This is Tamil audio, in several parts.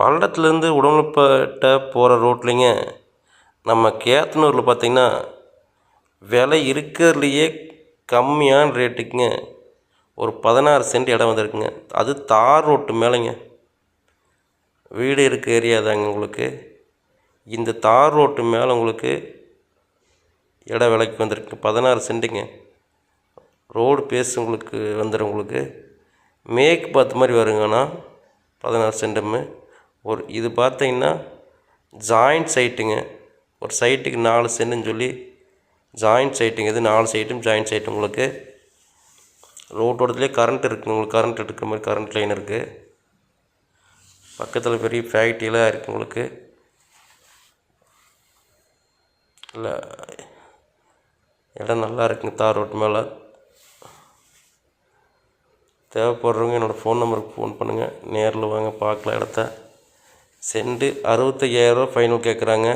பல்லடத்துலேருந்து உடமலைப்பேட்டை போகிற ரோட்லேங்க நம்ம கேத்தனூரில் பார்த்தீங்கன்னா விலை இருக்கிறதுலையே கம்மியான ரேட்டுக்குங்க. ஒரு பதினாறு சென்ட் இடம் வந்திருக்குங்க. அது தார் ரோட்டு மேலேங்க. வீடு இருக்க ஏரியா தாங்க உங்களுக்கு. இந்த தார் ரோட்டு மேலே உங்களுக்கு இடம் விலைக்கு வந்திருக்கு. பதினாறு சென்ட்டுங்க. ரோடு பேஸ் உங்களுக்கு வந்துடும் உங்களுக்கு. மேற்கு பார்த்த மாதிரி வருங்கண்ணா பதினாறு சென்ட்டுமே. ஒரு இது பார்த்தீங்கன்னா ஜாயிண்ட் சைட்டுங்க ஒரு சைட்டுக்கு நாலு சென்ட்டுன்னு சொல்லி ஜாயிண்ட் சைட்டுங்க இது நாலு சைட்டும் ஜாயிண்ட் சைட்டு உங்களுக்கு. ரோட்டோடத்துலேயே கரண்ட் இருக்குது உங்களுக்கு கரண்ட் எடுக்கிற மாதிரி கரண்ட் லைன் இருக்குது பக்கத்தில் பெரிய ஃபேக்ட்ரியெலாம் இருக்குது உங்களுக்கு. இல்லை இடம் நல்லா இருக்குங்க தார் ரோட்டு மேலே. தேவைப்படுறவங்க என்னோடய ஃபோன் நம்பருக்கு ஃபோன் பண்ணுங்கள் நேரில் வாங்க பார்க்கலாம் இடத்த. சென்ட்டு அறுபத்தையாயிரரூவா ஃபைனல் கேட்குறாங்க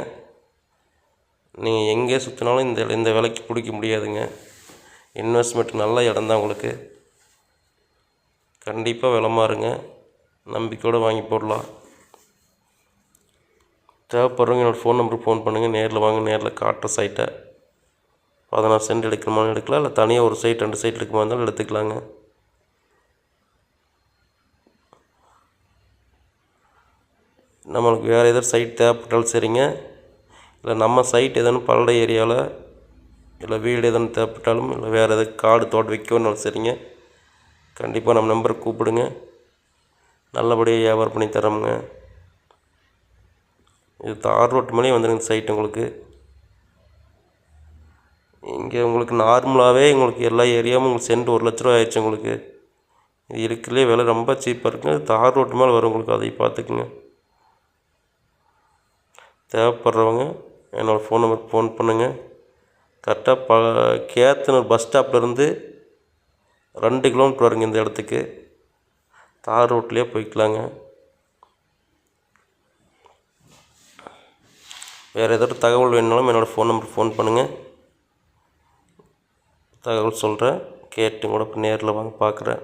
நீங்கள் எங்கே சுற்றினாலும் இந்த இந்த விலைக்கு பிடிக்க முடியாதுங்க. இன்வெஸ்ட்மெண்ட் நல்ல இடம் தான் உங்களுக்கு. கண்டிப்பாக விலை மாறுங்க. நம்பிக்கையோடு வாங்கி போடலாம். தேவைப்படுறவங்க என்னோடய ஃபோன் நம்பருக்கு ஃபோன் பண்ணுங்கள் நேரில் வாங்க நேரில் காட்டுற சைட்டை பதினாறு சென்ட் எடுக்கணுமான்னு எடுக்கலாம். இல்லை தனியாக ஒரு சைட் ரெண்டு சைட் எடுக்குமா இருந்தாலும் எடுத்துக்கலாங்க. நம்மளுக்கு வேறு எதாவது சைட் தேவைப்பட்டாலும் சரிங்க. இல்லை நம்ம சைட் எதனா பல்லட ஏரியாவில் இல்லை வீடு எதனா தேவைப்பட்டாலும் இல்லை வேறு எதாவது காடு தோட்டம் விற்கணுன்னாலும் சரிங்க. கண்டிப்பாக நம்ம நம்பருக்கு கூப்பிடுங்க. நல்லபடியாக வியாபாரம் பண்ணி தரோமுங்க இது தார் ரோட்டு மேலேயே வந்துடுங்க சைட் உங்களுக்கு. இங்கே உங்களுக்கு நார்மலாகவே உங்களுக்கு எல்லா ஏரியாவும் உங்களுக்கு சென்ட் ஒரு லட்ச ரூபா ஆயிடுச்சு உங்களுக்கு. இது இருக்கிறதுலே விலை ரொம்ப சீப்பாக இருக்குங்க. தார் ரோட்டு மேலே வரும் உங்களுக்கு அதை பார்த்துக்குங்க. தேவைப்படுறவங்க என்னோடய ஃபோன் நம்பருக்கு ஃபோன் பண்ணுங்கள் கரெக்டாக ப கேத்தனூர் பஸ் ஸ்டாப்லேருந்து ரெண்டு கிலோமீட்டர் வருங்க இந்த இடத்துக்கு. தார் ரோட்லேயே போய்க்கலாங்க. வேறு ஏதாவது தகவல் வேணுனாலும் என்னோடய ஃபோன் நம்பருக்கு ஃபோன் பண்ணுங்கள் தகவல் சொல்கிறேன் கேட்டு கூட இப்போ நேரில் வாங்க பார்க்குறேன்